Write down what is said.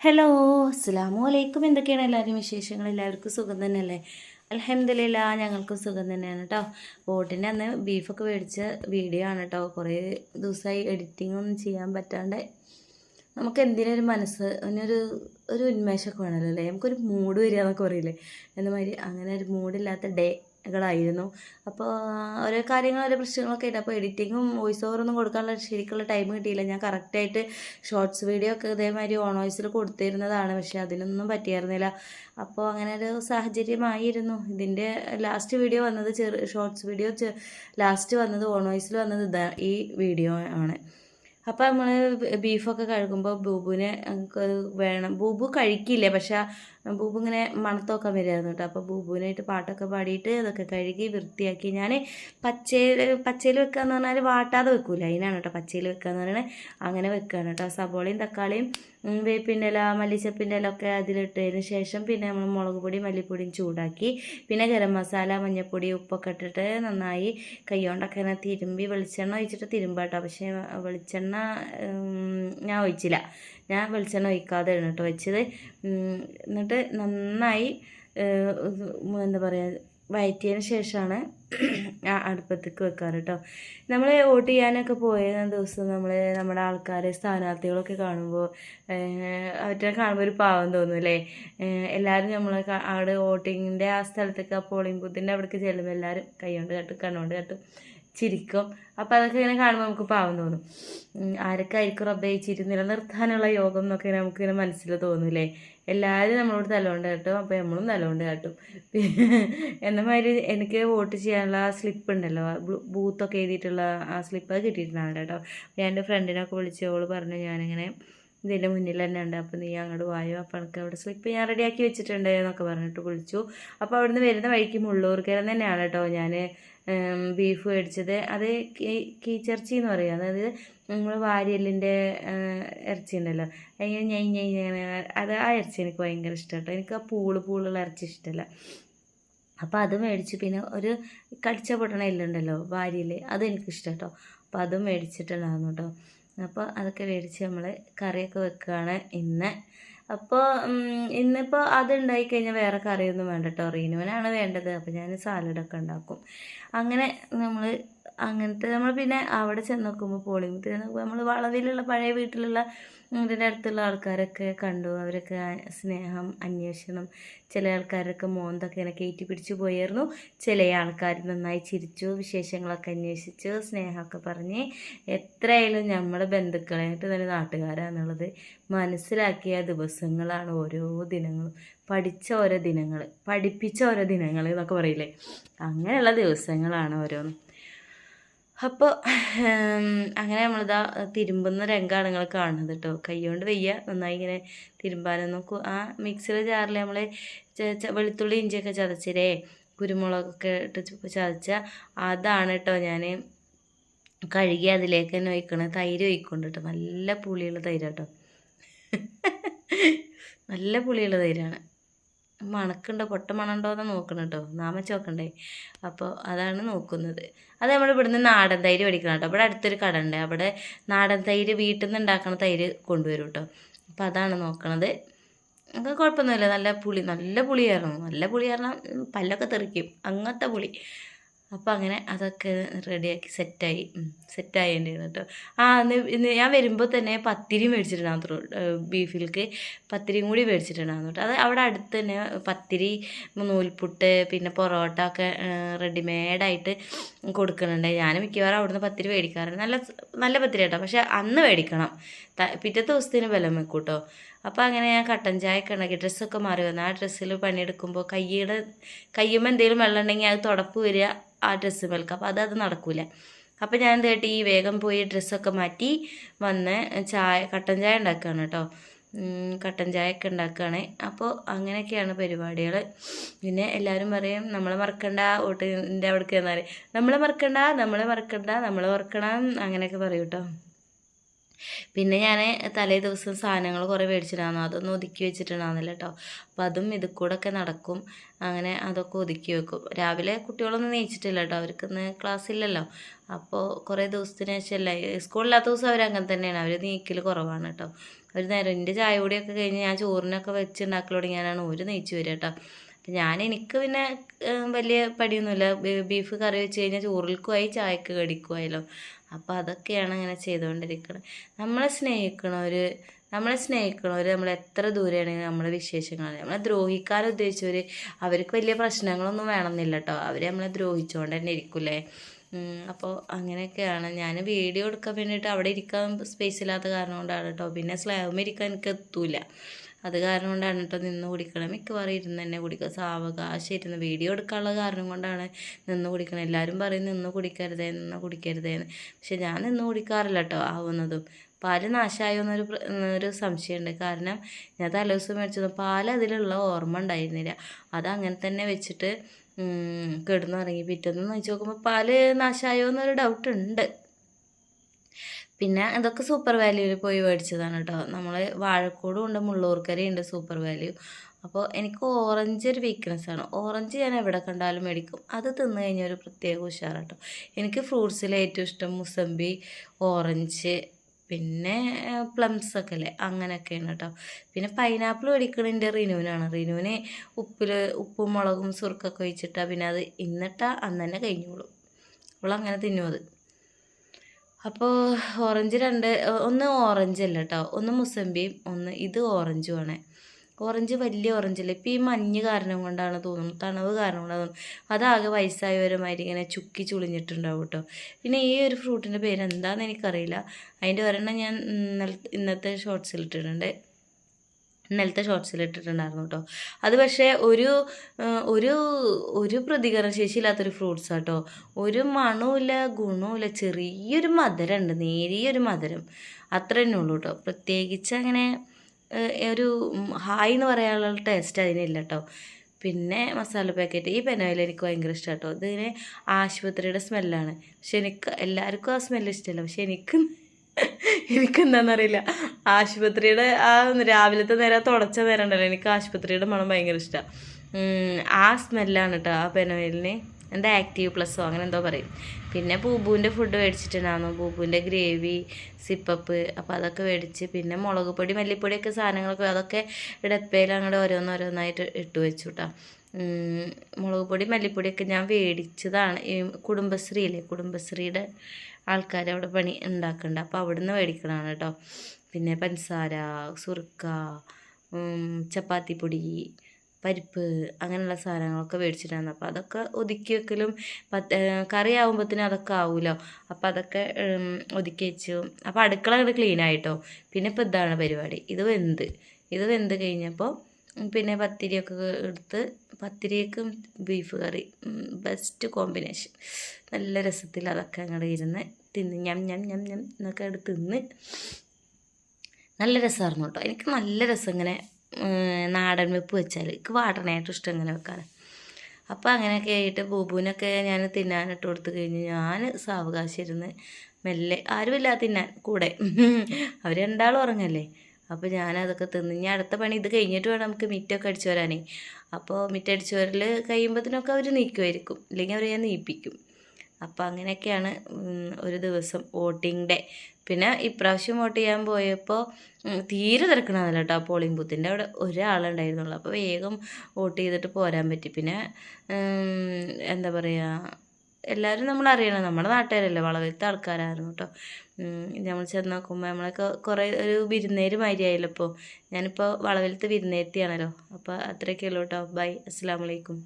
Hello അസ്സാമു അലൈക്കും. എന്തൊക്കെയാണ് എല്ലാവരും വിശേഷങ്ങൾ? എല്ലാവർക്കും സുഖം തന്നെയല്ലേ? അലഹമില്ല ഞങ്ങൾക്കും സുഖം തന്നെയാണ് കേട്ടോ ബോട്ടിന്റെ അന്ന് ബീഫൊക്കെ മേടിച്ച വീഡിയോ ആണ് കേട്ടോ കുറേ ദിവസമായി എഡിറ്റിങ്ങൊന്നും ചെയ്യാൻ പറ്റാണ്ട് നമുക്ക് എന്തിനൊരു മനസ്സ് അതിനൊരു ഒരു ഉന്മേഷമൊക്കെ വേണമല്ലോ അല്ലേ? നമുക്കൊരു മൂഡ് വരിക എന്നൊക്കെ പറയില്ലേ? എന്നമാതിരി അങ്ങനെ ഒരു മൂഡില്ലാത്ത ഡേ കളായിരുന്നു അപ്പോൾ ഓരോ കാര്യങ്ങൾ ഓരോ പ്രശ്നങ്ങളൊക്കെ ഉണ്ട് അപ്പോൾ എഡിറ്റിങ്ങും വോയിസ് ഓവറൊന്നും കൊടുക്കാനുള്ള ശരിക്കുള്ള ടൈം കിട്ടിയില്ല. ഞാൻ കറക്റ്റായിട്ട് ഷോർട്സ് വീഡിയോ ഒക്കെ ഇതേമാതിരി ഓൺ വോയിസിൽ കൊടുത്തിരുന്നതാണ്. പക്ഷേ അതിനൊന്നും പറ്റിയായിരുന്നില്ല. അപ്പോൾ അങ്ങനെ ഒരു സാഹചര്യമായിരുന്നു. ഇതിന്റെ ലാസ്റ്റ് വീഡിയോ വന്നത് ചെറു ഷോർട്സ് വീഡിയോ ലാസ്റ്റ് വന്നത് ഓൺ വോയിസിൽ വന്നത് ഇതാ ഈ വീഡിയോ ആണ്. അപ്പോൾ നമ്മൾ ബീഫൊക്കെ കഴുകുമ്പോൾ ബൂബുവിനെ വേണം. ബൂബു കഴിക്കില്ല? പക്ഷേ ബൂബു ഇങ്ങനെ മണത്തൊക്കെ വരുമായിരുന്നു കേട്ടോ. അപ്പോൾ ബൂബുവിനായിട്ട് പാട്ടൊക്കെ പാടിയിട്ട് അതൊക്കെ കഴുകി വൃത്തിയാക്കി ഞാൻ പച്ചയിൽ പച്ചയിൽ വെക്കുക എന്ന് പറഞ്ഞാൽ വാട്ടാതെ വെക്കൂല. അതിനാണ് കേട്ടോ പച്ചയിൽ വെക്കുക എന്ന് അങ്ങനെ വെക്കുകയാണ് കേട്ടോ. സബോളയും തക്കാളിയും വേപ്പിന്റെ ഇല മല്ലിച്ചപ്പിന്റെ ഇല ഒക്കെ അതിലിട്ടതിന് ശേഷം പിന്നെ നമ്മൾ മുളക് പൊടി മല്ലിപ്പൊടിയും ചൂടാക്കി പിന്നെ ഗരം മസാല മഞ്ഞൾപ്പൊടി ഉപ്പൊക്കെ ഇട്ടിട്ട് നന്നായി കൈകൊണ്ടൊക്കെ ഇങ്ങനെ തിരുമ്പി വെളിച്ചെണ്ണ ഒഴിച്ചിട്ട് തിരുമ്പാട്ടോ പക്ഷേ വെളിച്ചെണ്ണ ഞാൻ ഒഴിച്ചില്ല. ഞാൻ വെളിച്ചെണ്ണ ഒഴിക്കാതെ കേട്ടോ വെച്ചത്. എന്നിട്ട് നന്നായി എന്താ പറയുക വയറ്റിയതിന് ശേഷമാണ് ആ അടുപ്പത്തേക്ക് വെക്കാറ് കേട്ടോ നമ്മൾ വോട്ട് ചെയ്യാനൊക്കെ പോയ ദിവസം നമ്മൾ നമ്മുടെ ആൾക്കാരെ സ്ഥാനാർത്ഥികളൊക്കെ കാണുമ്പോൾ അവരെ കാണുമ്പോൾ ഒരു പാവം തോന്നും അല്ലേ? എല്ലാവരും നമ്മൾ അവിടെ വോട്ടിങ്ങിന്റെ ആ സ്ഥലത്തേക്ക് ആ പോളിംഗ് ബൂത്തിന്റെ അവിടേക്ക് ചെല്ലുമ്പോൾ എല്ലാവരും കൈ കൊണ്ട് കട്ടും കണ്ണുകൊണ്ട് കട്ടും. ചിരിക്കും. അപ്പോൾ അതൊക്കെ ഇങ്ങനെ കാണുമ്പോൾ നമുക്ക് പാവം തോന്നും. ആരൊക്കെയായിരിക്കും റബ്ബെ? ഈ ചിരി നിലനിർത്താനുള്ള യോഗം എന്നൊക്കെ നമുക്കിങ്ങനെ മനസ്സിൽ തോന്നില്ലേ എല്ലാവരും നമ്മളോട് തലോണ്ട് കാട്ടും അപ്പോൾ നമ്മളും തലോണ്ട് കാട്ടും. എന്ന മാതിരി എനിക്ക് വോട്ട് ചെയ്യാനുള്ള സ്ലിപ്പ് ഉണ്ടല്ലോ? ബൂത്തൊക്കെ എഴുതിയിട്ടുള്ള ആ സ്ലിപ്പ് അത് കിട്ടിയിട്ടുണ്ടാവും കേട്ടോ. ഞാൻ എന്റെ ഫ്രണ്ടിനൊക്കെ വിളിച്ച് അവൾ പറഞ്ഞു ഞാനിങ്ങനെ ഇതിന്റെ മുന്നിൽ തന്നെ ഉണ്ട്. അപ്പോൾ നീ അങ്ങോട്ട് വായോ? അപ്പോൾ എനിക്ക് അവിടെ സ്ലിപ്പ് ഞാൻ റെഡിയാക്കി വെച്ചിട്ടുണ്ട് എന്നൊക്കെ പറഞ്ഞിട്ട് വിളിച്ചു. അപ്പോൾ അവിടുന്ന് വരുന്ന വഴിക്ക് മുള്ളൂർക്കരം തന്നെയാണ് കേട്ടോ ഞാൻ ബീഫ് മേടിച്ചത്. അത് കീച്ചിറച്ചി എന്ന് പറയും. അതായത് നമ്മൾ വാരിയല്ലിന്റെ ഇറച്ചി ഉണ്ടല്ലോ. അങ്ങനെ ഞൈ ഞൈ അത് ആ ഇറച്ചി എനിക്ക് ഭയങ്കര ഇഷ്ടം കേട്ടോ എനിക്ക് ആ പൂൾ പൂളുള്ള ഇറച്ചി ഇഷ്ടമല്ല അപ്പോൾ അത് മേടിച്ചു പിന്നെ ഒരു കടിച്ച പൊട്ടണ എല്ലുണ്ടല്ലോ വാരിയിൽ അത് എനിക്കിഷ്ടം കേട്ടോ അപ്പോൾ അതും മേടിച്ചിട്ടുണ്ടായിരുന്നു കേട്ടോ അപ്പോൾ അതൊക്കെ മേടിച്ച് നമ്മൾ കറിയൊക്കെ വെക്കുകയാണ് ഇന്ന്. അപ്പോൾ ഇന്നിപ്പോൾ അത് ഉണ്ടായി കഴിഞ്ഞാൽ വേറെ കറിയൊന്നും വേണ്ട കേട്ടോ റീനുവിനാണ് വേണ്ടത്. അപ്പോൾ ഞാൻ സാലഡൊക്കെ ഉണ്ടാക്കും. അങ്ങനെ നമ്മൾ അങ്ങനത്തെ നമ്മൾ പിന്നെ അവിടെ ചെന്ന് നോക്കുമ്പോൾ പോളിംഗ് നമ്മൾ വളവിലുള്ള പഴയ വീട്ടിലുള്ള ഇതിന്റെ അടുത്തുള്ള ആൾക്കാരൊക്കെ കണ്ടു. അവരൊക്കെ സ്നേഹം അന്വേഷണം ചില ആൾക്കാരൊക്കെ മോന്തൊക്കെ ഇങ്ങനെ കയറ്റി പിടിച്ചു പോയായിരുന്നു. ചില ആൾക്കാർ നന്നായി ചിരിച്ചു വിശേഷങ്ങളൊക്കെ അന്വേഷിച്ചു സ്നേഹമൊക്കെ പറഞ്ഞ്. എത്രയായാലും നമ്മുടെ ബന്ധുക്കളായിട്ട് തന്നെ നാട്ടുകാരാണെന്നുള്ളത് മനസ്സിലാക്കിയ ദിവസങ്ങളാണ് ഓരോ ദിനങ്ങളും. പഠിച്ച ഓരോ ദിനങ്ങൾ പഠിപ്പിച്ച ഓരോ ദിനങ്ങൾ എന്നൊക്കെ പറയില്ലേ? അങ്ങനെയുള്ള ദിവസങ്ങളാണ് ഓരോന്നും. അപ്പോൾ അങ്ങനെ നമ്മളിതാ തിരുമ്പുന്ന രംഗമാണ് നിങ്ങൾ കാണുന്നത് കേട്ടോ കൈകൊണ്ട് വയ്യ നന്നായി ഇങ്ങനെ തിരുമ്പാനൊന്നും നോക്കും ആ മിക്സിയുടെ ജാറിൽ നമ്മൾ വെളുത്തുള്ളി ഇഞ്ചിയൊക്കെ ചതച്ചിരേ കുരുമുളകൊക്കെ ഇട്ട് ചതച്ച അതാണ് കേട്ടോ ഞാൻ കഴുകി അതിലേക്ക് തന്നെ ഒഴിക്കണത് തൈര് ഒഴിക്കുന്നുണ്ട് കേട്ടോ നല്ല പുളിയുള്ള തൈര് കേട്ടോ നല്ല പുളിയുള്ള തൈരാണ്. മണക്കുണ്ടോ? പൊട്ട മണമുണ്ടോ എന്ന് നോക്കണം കേട്ടോ നാമച്ച് നോക്കണ്ടേ. അപ്പോൾ അതാണ് നോക്കുന്നത്. അത് നമ്മൾ ഇവിടുന്ന് നാടൻ തൈര് മേടിക്കണം കേട്ടോ. ഇവിടെ അടുത്തൊരു കട ഉണ്ട് അവിടെ നാടൻ തൈര് വീട്ടിൽ നിന്ന് ഉണ്ടാക്കണ തൈര് കൊണ്ടുവരും കേട്ടോ അപ്പോൾ അതാണ് നോക്കണത്. അങ്ങനെ കുഴപ്പമൊന്നുമില്ല. നല്ല പുളി നല്ല പുളിയായിരുന്നു. നല്ല പുളി കാരണം പല്ലൊക്കെ തെറിക്കും. അങ്ങനത്തെ പുളി. അപ്പോൾ അങ്ങനെ അതൊക്കെ റെഡിയാക്കി സെറ്റായി. സെറ്റായി എന്റെ കേട്ടോ ആ ഇന്ന് ഞാൻ വരുമ്പോൾ തന്നെ പത്തിരി മേടിച്ചിട്ടുണ്ടാകും ബീഫിലേക്ക് പത്തിരിയും കൂടി മേടിച്ചിട്ടുണ്ടാകും കേട്ടോ അത് അവിടെ അടുത്ത് തന്നെ പത്തിരി നൂൽപുട്ട് പിന്നെ പൊറോട്ട ഒക്കെ റെഡിമെയ്ഡായിട്ട് കൊടുക്കുന്നുണ്ട്. ഞാൻ മിക്കവാറും അവിടുന്ന് പത്തിരി മേടിക്കാറുണ്ട് നല്ല നല്ല പത്തിരി കേട്ടോ പക്ഷേ അന്ന് മേടിക്കണം. പിറ്റത്തെ ദിവസത്തിന് ബലം വെക്കും കേട്ടോ അപ്പോൾ അങ്ങനെ ഞാൻ കട്ടൻ ചായ ഒക്കെ ഉണ്ടാക്കി ഡ്രസ്സൊക്കെ മാറി വന്നു. ആ ഡ്രസ്സിൽ പണിയെടുക്കുമ്പോൾ കയ്യുടെ കയ്യുമ്പോൾ എന്തെങ്കിലും വെള്ളം ഉണ്ടെങ്കിൽ അത് തുടപ്പ് വരിക ആ ഡ്രസ്സ് മേൽക്കും. അപ്പോൾ അത് നടക്കില്ല നടക്കൂല. അപ്പോൾ ഞാൻ തേട്ടി ഈ വേഗം പോയി ഡ്രസ്സൊക്കെ മാറ്റി വന്ന് ചായ കട്ടൻ ചായ ഉണ്ടാക്കുകയാണ് കേട്ടോ. കട്ടൻ ചായയൊക്കെ ഉണ്ടാക്കുകയാണ്. അപ്പോൾ അങ്ങനെയൊക്കെയാണ് പരിപാടികൾ പിന്നെ എല്ലാവരും പറയും നമ്മൾ മറക്കണ്ട ഓട്ടിന്റെ അവിടേക്ക് എന്നാൽ നമ്മളെ മറക്കണ്ട നമ്മളെ മറക്കണ്ട നമ്മളെ മറക്കണം അങ്ങനെയൊക്കെ പറയും കേട്ടോ. പിന്നെ ഞാൻ തലേ ദിവസം സാധനങ്ങൾ കുറേ മേടിച്ചിട്ടുണ്ടായിരുന്നു. അതൊന്നും ഒതുക്കി വെച്ചിട്ടുണ്ടായിരുന്നില്ല കേട്ടോ അപ്പം അതും ഇതിൽ ഒക്കെ നടക്കും. അങ്ങനെ അതൊക്കെ ഒതുക്കി വെക്കും. രാവിലെ കുട്ടികളൊന്നും നീച്ചിട്ടില്ല കേട്ടോ അവർക്ക് ഇന്ന് ക്ലാസ് ഇല്ലല്ലോ അപ്പോൾ കുറേ ദിവസത്തിന് ശേഷമല്ല സ്കൂളില്ലാത്ത ദിവസം അവർ അങ്ങനെ തന്നെയാണ്. അവർ നീക്കൽ കുറവാണ് കേട്ടോ ഒരു നേരം എന്റെ ചായ കൂടിയൊക്കെ കഴിഞ്ഞ് ഞാൻ ചോറിനൊക്കെ വെച്ച് ഉണ്ടാക്കൽ തുടങ്ങിയാലാണ് ഒരു നെയ്ച്ച് വരിക കേട്ടോ ഞാൻ എനിക്ക് പിന്നെ വലിയ പടിയൊന്നുമില്ല. ബീഫ് കറി വെച്ച് കഴിഞ്ഞാൽ ചോറിൽക്കുമായി ചായക്ക് കടിക്കുമായല്ലോ അപ്പോൾ അതൊക്കെയാണ് ഇങ്ങനെ ചെയ്തുകൊണ്ടിരിക്കുന്നത് നമ്മളെ സ്നേഹിക്കണവർ നമ്മളെ സ്നേഹിക്കണവർ നമ്മൾ എത്ര ദൂരെയാണെങ്കിൽ നമ്മളെ വിശേഷങ്ങൾ നമ്മളെ ദ്രോഹിക്കാൻ ഉദ്ദേശിച്ചവർ അവർക്ക് വലിയ പ്രശ്നങ്ങളൊന്നും വേണമെന്നില്ല കേട്ടോ അവർ നമ്മളെ ദ്രോഹിച്ചുകൊണ്ട് തന്നെ ഇരിക്കില്ലേ? അപ്പോൾ അങ്ങനെയൊക്കെയാണ്. ഞാൻ വീഡിയോ എടുക്കാൻ വേണ്ടിയിട്ട് അവിടെ ഇരിക്കാൻ സ്പേസ് ഇല്ലാത്ത കാരണം കൊണ്ടാണ് കേട്ടോ പിന്നെ സ്ലാബിൽ ഇരിക്കാൻ എനിക്ക് എത്തൂല. അത് കാരണം കൊണ്ടാണ് കേട്ടോ നിന്ന് കുടിക്കണം. മിക്കവാറും ഇരുന്ന് തന്നെ കുടിക്കുക സാവകാശം ഇരുന്ന് വീഡിയോ എടുക്കാനുള്ള കാരണം കൊണ്ടാണ് നിന്ന് കുടിക്കണം. എല്ലാവരും പറയും നിന്ന് കുടിക്കരുതേ നിന്ന് കുടിക്കരുതേന്ന് പക്ഷെ ഞാൻ നിന്ന് കുടിക്കാറില്ല കേട്ടോ ആവുന്നതും. പാൽ നാശമായോ എന്നൊരു ഒരു സംശയമുണ്ട്. കാരണം ഞാൻ തലേദിവസം മേടിച്ചത് പാൽ അതിലുള്ള ഓർമ്മ ഉണ്ടായിരുന്നില്ല. അത് അങ്ങനെ തന്നെ വെച്ചിട്ട് കിടന്നുറങ്ങി. പിറ്റേന്ന് നോക്കി നോക്കുമ്പോൾ പാൽ നാശമായോ എന്നൊരു ഡൗട്ട് ഉണ്ട്. പിന്നെ ഇതൊക്കെ സൂപ്പർ വാല്യൂവിൽ പോയി മേടിച്ചതാണ് കേട്ടോ നമ്മൾ വാഴക്കോടും ഉണ്ട് മുള്ളൂർക്കരയുണ്ട് സൂപ്പർ വാല്യൂ അപ്പോൾ എനിക്ക് ഓറഞ്ച് ഒരു വീക്ക്നെസ് ആണ്. ഓറഞ്ച് ഞാൻ എവിടെ കണ്ടാലും മേടിക്കും. അത് തിന്നു കഴിഞ്ഞാൽ ഒരു പ്രത്യേക ഉഷാറാണ് കേട്ടോ എനിക്ക് ഫ്രൂട്ട്സിൽ ഏറ്റവും ഇഷ്ടം മുസമ്പി ഓറഞ്ച് പിന്നെ പ്ലംസ് ഒക്കെ അല്ലേ? അങ്ങനെയൊക്കെയാണ് കേട്ടോ. പിന്നെ പൈനാപ്പിൾ മേടിക്കണതിന്റെ റിനുവിനാണ്. റിനുവിന് ഉപ്പിൽ ഉപ്പും മുളകും സുർക്കൊക്കെ ഒഴിച്ചിട്ടാൽ പിന്നെ അത് ഇന്നിട്ടാ അന്ന് തന്നെ കഴിഞ്ഞോളും. അവളങ്ങനെ തിന്നും അത്. അപ്പോൾ ഓറഞ്ച് രണ്ട് ഒന്ന് ഓറഞ്ച് അല്ല കേട്ടോ ഒന്ന് മുസമ്പിയും ഒന്ന് ഇത് ഓറഞ്ചുമാണ് ഓറഞ്ച് വലിയ ഓറഞ്ചല്ല ഇപ്പം ഈ മഞ്ഞ് കാരണം കൊണ്ടാണ് തോന്നുന്നു തണവ് കാരണം കൊണ്ടാണ് തോന്നുന്നു. അതാകെ വയസ്സായവരുമായിട്ട് ഇങ്ങനെ ചുക്കി ചുളിഞ്ഞിട്ടുണ്ടാവും കേട്ടോ പിന്നെ ഈ ഒരു ഫ്രൂട്ടിന്റെ പേര് എന്താണെന്ന് എനിക്കറിയില്ല. അതിന്റെ ഒരെണ്ണം ഞാൻ ഇന്നലത്തെ ഇന്നത്തെ ഷോർട്സിൽ ഇട്ടിട്ടുണ്ട്. ഇന്നലത്തെ ഷോർട്സിൽ ഇട്ടിട്ടുണ്ടായിരുന്നു കേട്ടോ അത് പക്ഷേ ഒരു ഒരു ഒരു പ്രതികരണ ശേഷിയില്ലാത്തൊരു ഫ്രൂട്ട്സ് കേട്ടോ ഒരു മണവുമില്ല ഗുണവുമില്ല ചെറിയൊരു മധുരമുണ്ട് നേരിയൊരു മധുരം. അത്ര തന്നെ ഉള്ളൂ കേട്ടോ പ്രത്യേകിച്ച് അങ്ങനെ ഒരു ഹായ് എന്ന് പറയാനുള്ള ടേസ്റ്റ് അതിനില്ല കേട്ടോ പിന്നെ മസാല പാക്കറ്റ് ഈ പെനോയിൽ എനിക്ക് ഭയങ്കര ഇഷ്ടം കേട്ടോ ഇതിന് ആശുപത്രിയുടെ സ്മെല്ലാണ് പക്ഷെ എനിക്ക് എല്ലാവർക്കും ആ സ്മെല്ല് ഇഷ്ടമല്ല പക്ഷെ എനിക്ക് എനിക്കെന്താണെന്നറിയില്ല ആശുപത്രിയുടെ ആ രാവിലത്തെ നേരം തുടച്ച നേരം ഉണ്ടല്ലോ എനിക്ക് ആശുപത്രിയുടെ മണം ഭയങ്കര ഇഷ്ടമാണ് ആ സ്മെല്ലാണ് കേട്ടോ ആ പെനോയിലിന്. എന്താ ആക്റ്റീവ് പ്ലസ്സോ അങ്ങനെ എന്തോ പറയും. പിന്നെ ബൂബുവിന്റെ ഫുഡ് മേടിച്ചിട്ടുണ്ടായിരുന്നു. ബൂബുവിന്റെ ഗ്രേവി സിപ്പപ്പ് അപ്പോൾ അതൊക്കെ മേടിച്ച് പിന്നെ മുളക് പൊടി മല്ലിപ്പൊടിയൊക്കെ സാധനങ്ങളൊക്കെ അതൊക്കെ ഡപ്പയിൽ അങ്ങോട്ട് ഓരോന്നോരോന്നായിട്ട് ഇട്ട് വെച്ചു കേട്ടോ മുളക് പൊടി മല്ലിപ്പൊടിയൊക്കെ ഞാൻ മേടിച്ചതാണ് കുടുംബശ്രീയിലെ കുടുംബശ്രീയുടെ ആൾക്കാർ അവിടെ പണി ഉണ്ടാക്കുന്നുണ്ട് അപ്പോൾ അവിടെ നിന്ന് മേടിക്കണതാണ് കേട്ടോ പിന്നെ പഞ്ചസാര സുറുക്ക ചപ്പാത്തി ചപ്പാത്തിപ്പൊടി പരിപ്പ് അങ്ങനെയുള്ള സാധനങ്ങളൊക്കെ മേടിച്ചിട്ടാണ് അപ്പോൾ അതൊക്കെ ഒതുക്കി വെക്കലും പത്ത് കറി ആകുമ്പോഴത്തേനും അതൊക്കെ ആവുമല്ലോ അപ്പോൾ അതൊക്കെ ഒതുക്കി വെച്ചു. അപ്പോൾ അടുക്കള അങ്ങോട്ട് ക്ലീൻ ആയിട്ടോ പിന്നെ ഇപ്പോൾ ഇതാണ് പരിപാടി. ഇത് വെന്ത്. ഇത് വെന്ത് കഴിഞ്ഞപ്പോൾ പിന്നെ പത്തിരിയൊക്കെ എടുത്ത് പത്തിരിക്കും ബീഫ് കറി ബെസ്റ്റ് കോമ്പിനേഷൻ നല്ല രസത്തിൽ അതൊക്കെ അങ്ങോട്ട് ഇരുന്ന് തിന്ന് ഞം ഞം ഞം ഞം എന്നൊക്കെ എടുത്ത് തിന്ന് നല്ല രസമായിരുന്നു കേട്ടോ എനിക്ക് നല്ല രസം ഇങ്ങനെ നാടൻ വെപ്പ് വെച്ചാൽ എനിക്ക് വാടനായിട്ട് ഇഷ്ടം ഇങ്ങനെ വെക്കാൻ അപ്പോൾ അങ്ങനെയൊക്കെ ആയിട്ട് ബൂബുവിനൊക്കെ ഞാൻ തിന്നാനിട്ട് കൊടുത്ത് കഴിഞ്ഞ് ഞാൻ സാവകാശം ഇരുന്ന് മെല്ലെ ആരുമില്ല തിന്നാൻ കൂടെ. അവർ രണ്ടാളും ഉറങ്ങല്ലേ? അപ്പോൾ ഞാനതൊക്കെ തിന്ന്. ഇനി അടുത്ത പണി ഇത് കഴിഞ്ഞിട്ട് വേണം നമുക്ക് മിറ്റൊക്കെ അടിച്ചു വരാനേ. അപ്പോൾ മിറ്റടിച്ചു വരൽ കഴിയുമ്പോഴത്തേനൊക്കെ അവർ നീക്കുമായിരിക്കും ഇല്ലെങ്കിൽ അവർ ഞാൻ നീപ്പിക്കും. അപ്പോൾ അങ്ങനെയൊക്കെയാണ് ഒരു ദിവസം വോട്ടിംഗ് ഡേ. പിന്നെ ഇപ്രാവശ്യം വോട്ട് ചെയ്യാൻ പോയപ്പോൾ തീരെ തിരക്കണമെന്നില്ല കേട്ടോ പോളിംഗ് ബൂത്തിന്റെ അവിടെ ഒരാളുണ്ടായിരുന്നുള്ളൂ. അപ്പോൾ വേഗം വോട്ട് ചെയ്തിട്ട് പോരാൻ പറ്റി. പിന്നെ എന്താ പറയുക എല്ലാവരും നമ്മൾ അറിയണം. നമ്മുടെ നാട്ടുകാരല്ലേ? വളവിലത്തെ ആൾക്കാരായിരുന്നു കേട്ടോ നമ്മൾ ചെന്ന് നോക്കുമ്പോൾ നമ്മളൊക്കെ കുറേ ഒരു വിരുന്നേര് മാതിരിയായല്ലോ ഇപ്പോൾ ഞാനിപ്പോൾ വളവിലത്തെ വിരുന്നേരത്തിയാണല്ലോ. അപ്പോൾ അത്രയൊക്കെ ഉള്ളൂ കേട്ടോ ബൈ. അസ്സാം വലൈക്കും